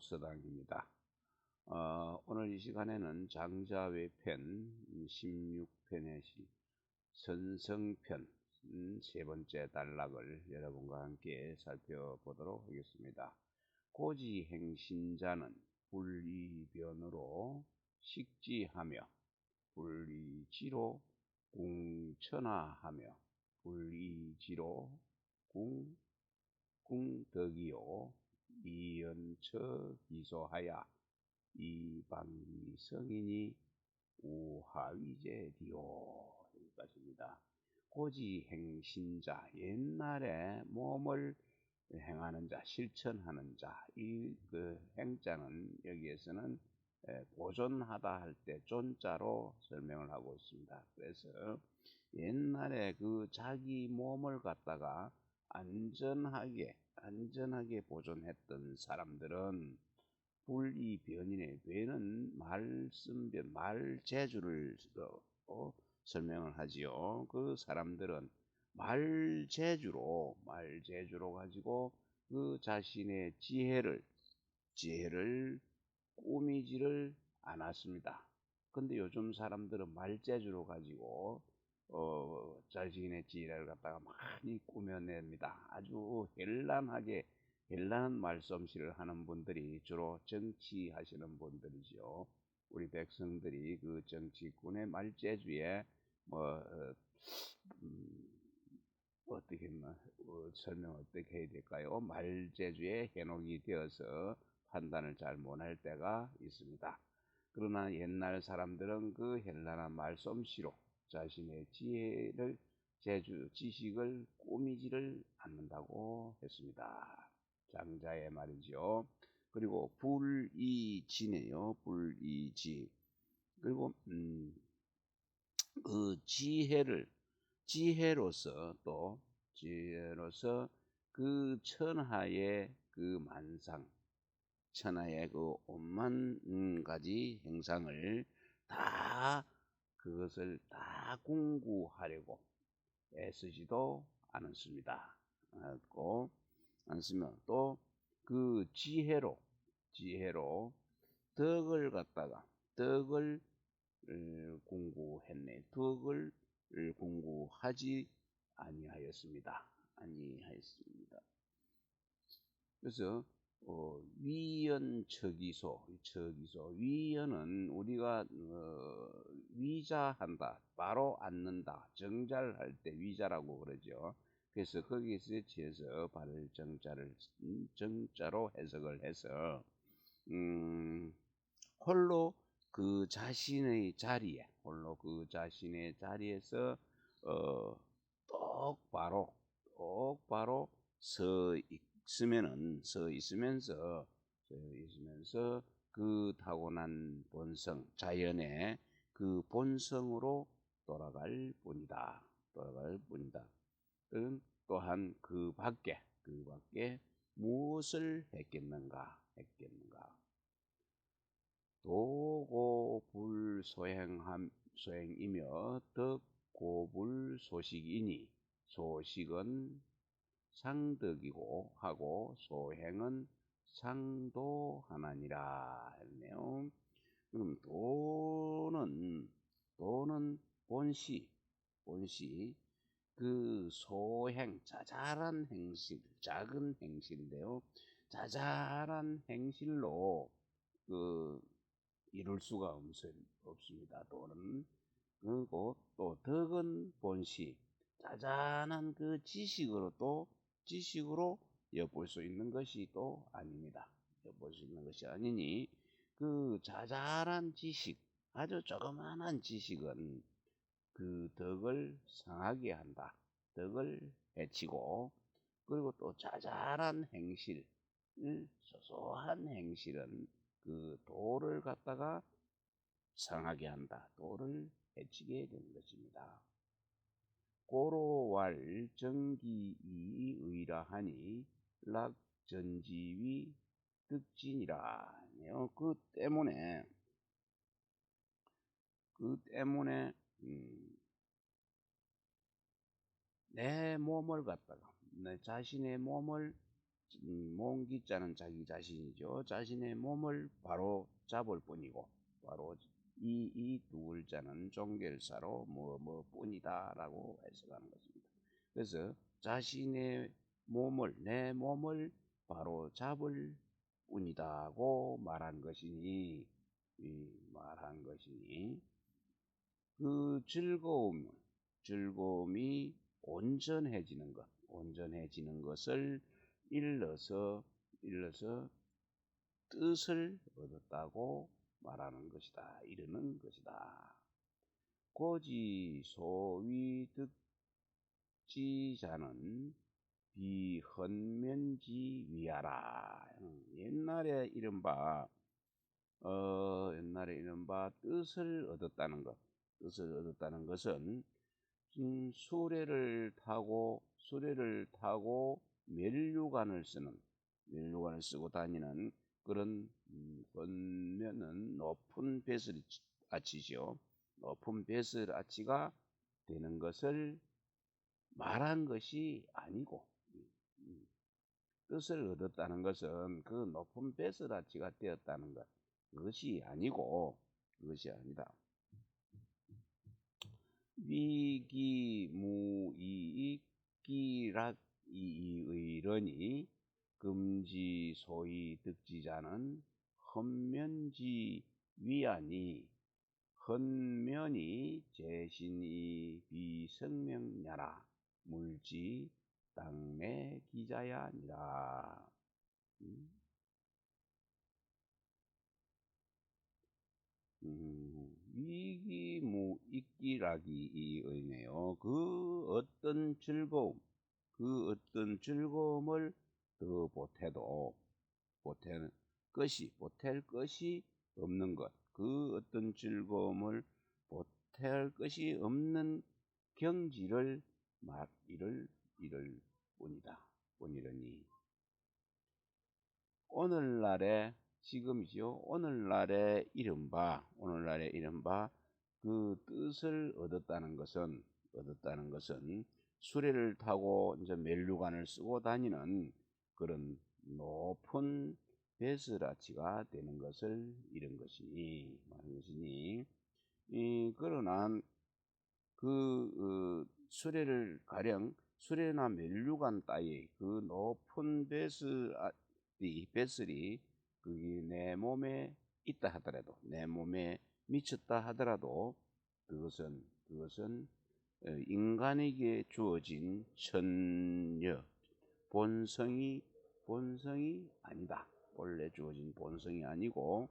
서당입니다. 어, 오늘 이 시간에는 장자외편 16편의 시 선성편 음, 세 번째 단락을 여러분과 함께 살펴보도록 하겠습니다. 고지행신자는 불이변으로 식지하며 불이지로 궁천하하며 불이지로 궁 궁덕이요 이연처 기소하야 이방기 성인이 우하위제 디오 여기까지입니다. 고지 행신자 옛날에 몸을 행하는 자, 실천하는 자, 이 그 행자는 여기에서는 보존하다 할 때 존자로 설명을 하고 있습니다. 그래서 옛날에 그 자기 몸을 갖다가 안전하게 안전하게 보존했던 사람들은 불이 변인의 변은 말씀변 말재주를 어, 설명을 하지요. 그 사람들은 말재주로 말재주로 가지고 그 자신의 지혜를 지혜를 꾸미지를 않았습니다. 근데 요즘 사람들은 말재주로 가지고 어, 자신의 지혜를 갖다가 많이 꾸며냅니다. 아주 현란하게 현란한 말솜씨를 하는 분들이 주로 정치하시는 분들이죠. 우리 백성들이 그 정치꾼의 말재주에 뭐 어, 음, 어떻게 뭐, 어, 설명 어떻게 해야 될까요? 말재주에 현혹이 되어서 판단을 잘 못할 때가 있습니다. 그러나 옛날 사람들은 그 현란한 말솜씨로 자신의 지혜를 제주 지식을 꾸미지를 않는다고 했습니다. 장자의 말이죠. 그리고 불이지네요. 불이지. 그리고 음, 그 지혜를 지혜로서 또 지혜로서 그 천하의 그 만상 천하의 그 오만 가지 행상을 다 그것을 다 공부하려고 애쓰지도 않았습니다. 않았고 않으면 또 그 지혜로 지혜로 덕을 갖다가 덕을 어, 공부했네. 덕을 공부하지 아니하였습니다. 아니하였습니다. 그래서 어, 위연척이소, 척이소. 위연은 우리가 어, 위자한다, 바로 앉는다, 정자할 때 위자라고 그러죠. 그래서 거기서 지어서 발을 정자를 정자로 해석을 해서 음, 홀로 그 자신의 자리에 홀로 그 자신의 자리에서 어, 똑바로 똑바로 서 있 으면은 서 있으면서 서 있으면서 그 타고난 본성 자연의 그 본성으로 돌아갈 뿐이다. 돌아갈 뿐이다. 또한 그 밖에 그 밖에 무엇을 했겠는가 했겠는가 도고불 소행함 소행이며 덕고불 소식이니 소식은 상덕이고 하고 소행은 상도하나니라 했네요. 그럼 도는 도는 본시 본시 그 소행 자잘한 행실 작은 행실인데요. 자잘한 행실로 그 이룰 수가 없습니다. 도는 그리고 또 덕은 본시 자잘한 그 지식으로 또 지식으로 엿볼 수 있는 것이 또 아닙니다. 엿볼 수 있는 것이 아니니 그 자잘한 지식, 아주 조그마한 지식은 그 덕을 상하게 한다. 덕을 해치고 그리고 또 자잘한 행실, 소소한 행실은 그 도를 갖다가 상하게 한다. 도를 해치게 되는 것입니다. 고로왈 정기이 의 라하니 락전지위 득진이라. 그 때문에 그 때문에 음, 내 몸을 갖다가 내 자신의 몸을 음, 몽기자는 자기 자신이죠. 자신의 몸을 바로 잡을 뿐이고 바로 이 이 두 글자는 종결사로 뭐뭐 뿐이다라고 해석하는 것입니다. 그래서 자신의 몸을 내 몸을 바로 잡을 뿐이다고 말한 것이니 말한 것이니 그 즐거움 즐거움이 온전해지는 것 온전해지는 것을 일러서 일러서 뜻을 얻었다고 말하는 것이다. 이르는 것이다. 고지 소위 득지자는 비헌면지 위하라. 옛날에 이른바 어 옛날에 이른바 뜻을 얻었다는 것. 뜻을 얻었다는 것은 음, 수레를 타고 수레를 타고 멸류관을 쓰는 멸류관을 쓰고 다니는 그런 음, 높은 배슬 아치죠. 높은 배슬 아치가 되는 것을 말한 것이 아니고 음, 뜻을 얻었다는 것은 그 높은 아치가 되었다는 것 그것이 아니고 그것이 아니다. 위기무이익 기락 이의러니 금지 소위 득지자는 헌면지 위하니 헌면이 제신이 비성명냐라 물지 땅내 기자야니라. 음. 음, 위기무익기라기 의네요. 그 어떤 즐거움, 그 어떤 즐거움을 더 보태도 보태는 것이 보탤 것이 없는 것, 그 어떤 즐거움을 보탤 것이 없는 경지를 말 이를 이를 뿐이다. 뿐이러니 오늘날의 지금이죠. 오늘날의 이른바 오늘날의 이른바 그 뜻을 얻었다는 것은 얻었다는 것은 수레를 타고 이제 멜류관을 쓰고 다니는 그런 높은 베스라치가 되는 것을 이런 것이니 말한 것이니 이 그러나 그 어, 수레를 가령 수레나 멜류관 따위 그 높은 베스 이 베슬이 그게 내 몸에 있다 하더라도 내 몸에 미쳤다 하더라도 그것은 그것은 어, 인간에게 주어진 천여 본성이 본성이 아니다. 원래 주어진 본성이 아니고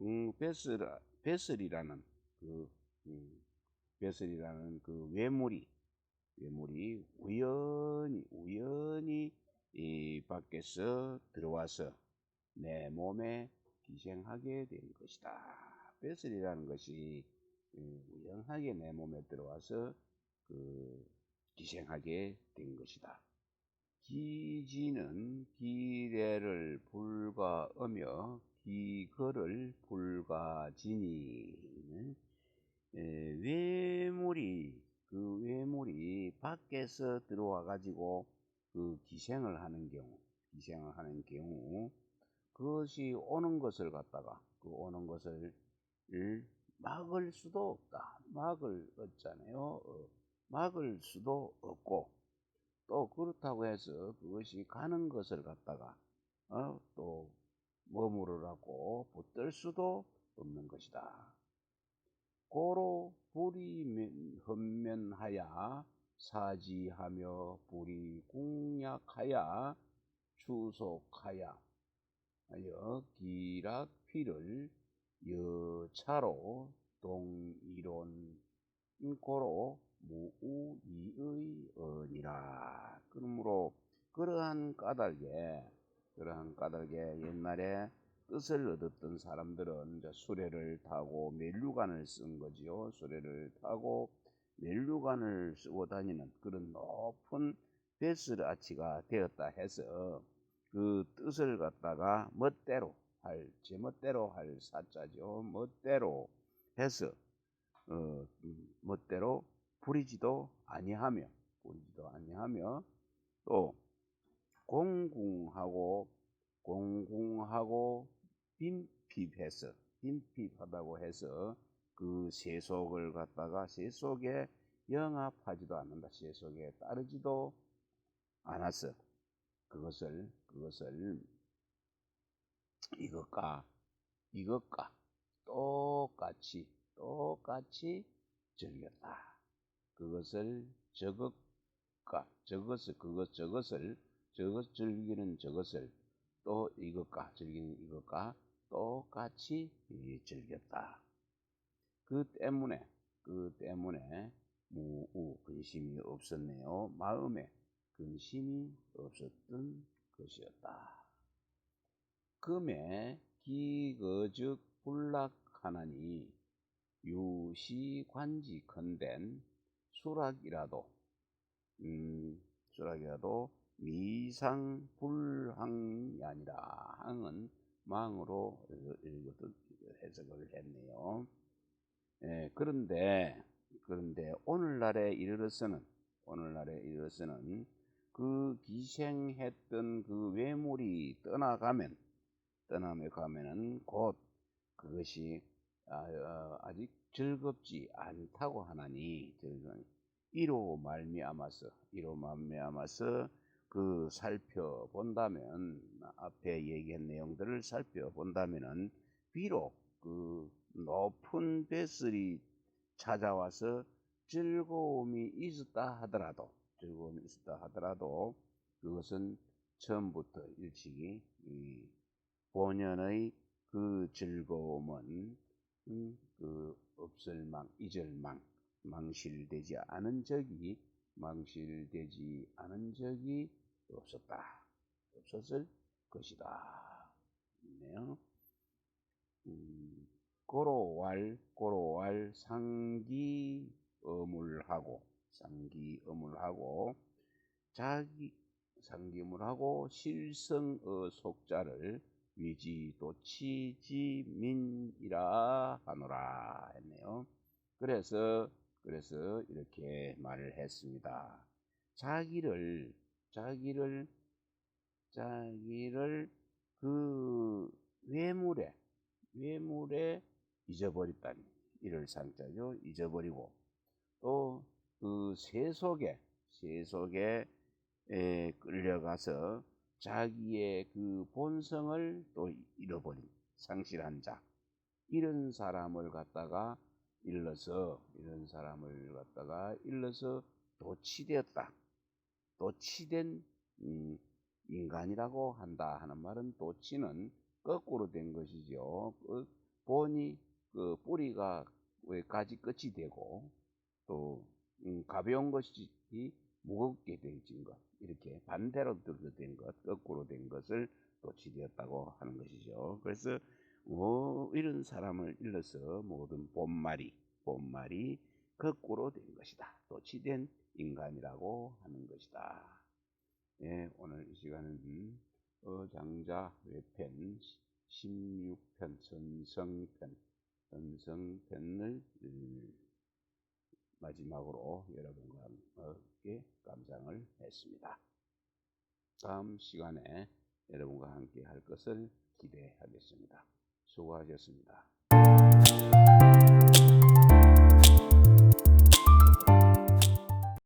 음, 베슬 베슬이라는 그 음, 베슬이라는 그 외물이 외물이 우연히 우연히 이 밖에서 들어와서 내 몸에 기생하게 된 것이다. 베슬이라는 것이 음, 우연하게 내 몸에 들어와서 그 기생하게 된 것이다. 기지는 기례를 불가하며 기거를 불가지니 외물이 그 외물이 밖에서 들어와 가지고 그 기생을 하는 경우 기생을 하는 경우 그것이 오는 것을 갖다가 그 오는 것을 막을 수도 없다 막을 없잖아요 어, 막을 수도 없고 또 그렇다고 해서 그것이 가는 것을 갖다가 어, 또 머무르라고 붙들 수도 없는 것이다. 고로 불이 헌면하야 사지하며 불이 공약하야 추속하야 하여 기락피를 여차로 동이론 고로 무우이의 언이라. 그러므로 그러한 까닭에 그러한 까닭에 옛날에 뜻을 얻었던 사람들은 이제 수레를 타고 멜류관을 쓴 거지요. 수레를 타고 멜류관을 쓰고 다니는 그런 높은 베스라치가 되었다 해서 그 뜻을 갖다가 멋대로 할, 제멋대로 할 사자죠. 멋대로 해서 어, 멋대로 부리지도 아니하며 부리지도 아니하며 또 공궁하고 공궁하고 빈핍해서 빈핍하다고 해서 그 세속을 갖다가 세속에 영합하지도 않는다. 세속에 따르지도 않았어. 그것을 그것을 이것과 이것과 똑같이 똑같이 즐겼다. 그것을 저것과 저것을 그것 저것을 저것 즐기는 저것을 또 이것과 즐기는 이것과 똑같이 즐겼다. 그 때문에 그 때문에 무우 근심이 없었네요. 마음에 근심이 없었던 것이었다. 금에 기거즉 불락하나니 유시관지컨댄 수락이라도 음, 수락이라도 미상불항이 아니라 항은 망으로 읽어도 해석을 했네요. 예, 그런데 그런데 오늘날에 이르러서는 오늘날에 이르러서는 그 기생했던 그 외물이 떠나가면 떠나며 가면은 곧 그것이 아, 직 즐겁지 않다고 하나니 이로 말미암아서 이로 말미암아서 그 살펴본다면 앞에 얘기한 내용들을 살펴본다면은 비록 그 높은 뱃슬이 찾아와서 즐거움이 있었다 하더라도 즐거움이 있었다 하더라도 그것은 처음부터 일찍이 본연의 그 즐거움은 음, 그 없을망 잊을망 망실되지 않은 적이 망실되지 않은 적이 없었다 없었을 것이다. 네요. 음, 고로왈 고로왈 상기 어물하고 상기 어물하고 자기 상기물하고 실성의 속자를 위지도치지민이라 하노라 했네요. 그래서 그래서 이렇게 말을 했습니다. 자기를 자기를 자기를 그 외물에 외물에 잊어버렸다니 이를 상자죠. 잊어버리고 또 그 세속에 세속에 끌려가서 자기의 그 본성을 또 잃어버린 상실한 자 이런 사람을 갖다가 일러서 이런 사람을 갖다가 일러서 도치되었다. 도치된 음, 인간이라고 한다 하는 말은 도치는 거꾸로 된 것이죠. 그 본이 그 뿌리가 왜까지 끝이 되고 또 음, 가벼운 것이 무겁게 되어진 것 이렇게 반대로 된 것, 거꾸로 된 것을 도치되었다고 하는 것이죠. 그래서 뭐 이런 사람을 일러서 모든 본말이 본말이 거꾸로 된 것이다. 도치된 인간이라고 하는 것이다. 예, 오늘 이 시간은 어장자 외편 16편 선성편 선성편을 음, 마지막으로 여러분과 함께 감상을 했습니다. 다음 시간에 여러분과 함께 할 것을 기대하겠습니다. 수고하셨습니다.